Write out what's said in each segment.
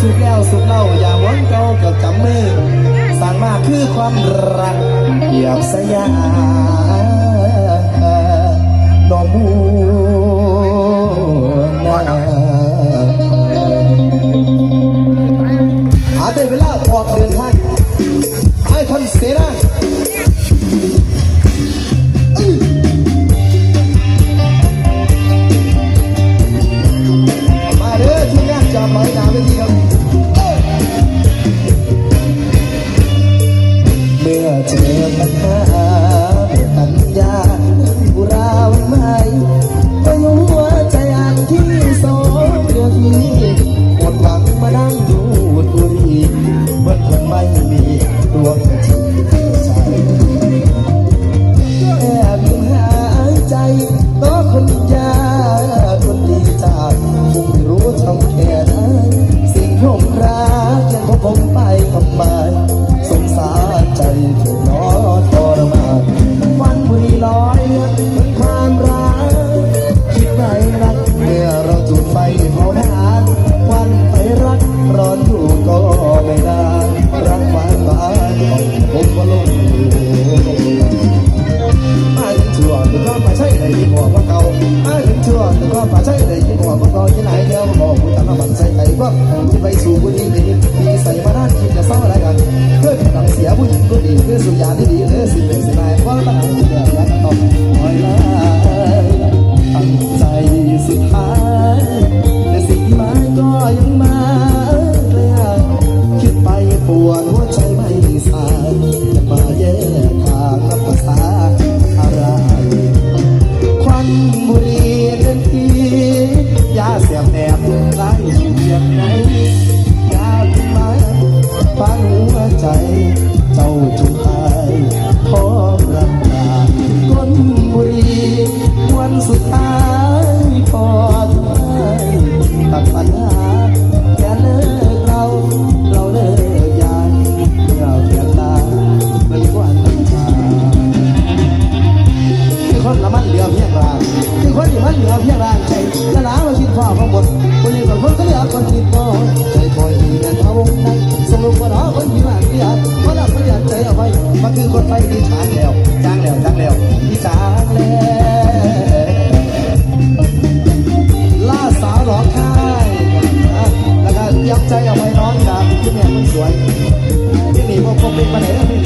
สุดแล้วสุดเล่าอย่าหวนเก่าเกับกำมือ สั่งมาคือความรักเหยียบสยาม เก็มาใช่ในที่หัวว่าเก่ามาถึงชั่วแต่ก็มาใช่ในที่หัวว่าเก่าที่ไหนเดียวบอกคุณตามันใส่ใจว่าที่ไปสู่บุรีดีมีใส่มาด้านคิดจะเศร้าอะไรกันเพื่อทำเสียผู้หญิงก็ดีเพื่อสุญญาที่ดีเพื่อสิ่งเป็นสิ่งใดก็ต้องเดือดร้อนต้องคอยละตั้งใจสุดท้ายแต่สิ่งที่มาก็ยังมา สีมากที่อยากเพราะเราไม่อยากใจเอาไว้มันคือคนไปที่ช้างแล้วจ้างแล้วจ้างแล้วที่จางแล้วล่าสาวร้องไห้แล้วก็ยับใจเอาไว้น้องจากที่แม่มันสวยที่นี่พวกผมเป็นมาไหน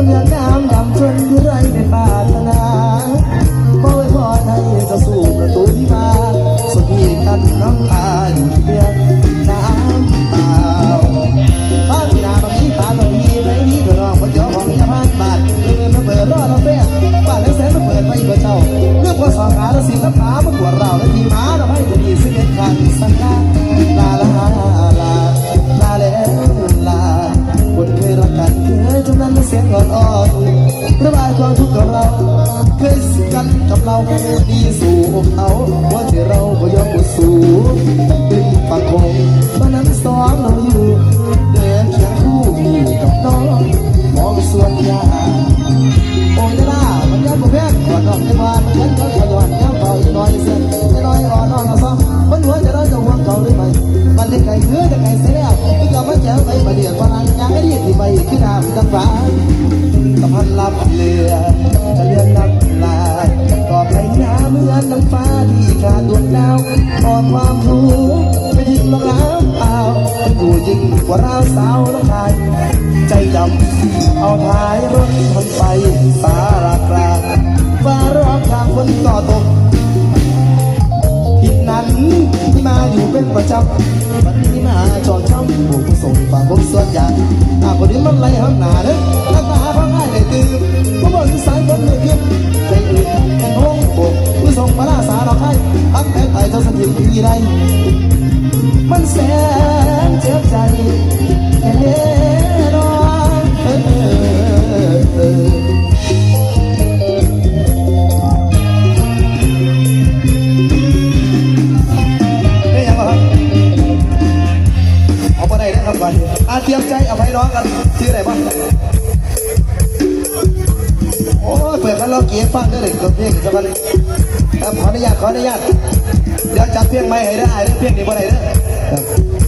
คุณอยากน้ำด เคยสิกันกับเราดีสู่อกเขาว่าที่เราก็ยอมอดสู้เป็นฝั่งคงตอนนั้นสองเราอยู่เดินเคียงคู่อยู่กับน้องมองสวนยาโอ้ยล่ะมันยันบ่แพงก่อนดอกในบ้านมันยันก็ขย้อนย้ำเบาอีน้อยเส้นอีน้อยอ่อนองละซ้ำมันหัวจะได้จะห่วงเก่าหรือไม่มันได้ไก่คือจะไก่เสียแล้วอีกแล้วมันแจ๋วไปประเดี๋ยวพลังยางไอ้ดีที่ไปคือน้ำตั้งฟ้า กูยิ่งกว่าเราสาวละองชาย ใจดำเอาท้ายรถคนไปสารากลางฟ้าร้องทางคนก่อตกผิดนั้นที่มาอยู่เป็นประจำวันนี้มาจอดช่อำผู้ส่งฝากผมส่วนใหญ่อาคนนี้มันไรห้องหนาเด้อหน้าตาพังง่ายเลยตื่นผมบอกสายคนเลยเพียงใจอื่นโอ้ อภัยน้องกันชื่ออะไรบ้างโอ้เปิดกันเราเกียฟังได้เลยกับเพียงสักวันขออนุญาตขออนุญาตเดี๋ยวจับเพียงไม่ให้ได้เพียงนี่บ่ไหนเด้อ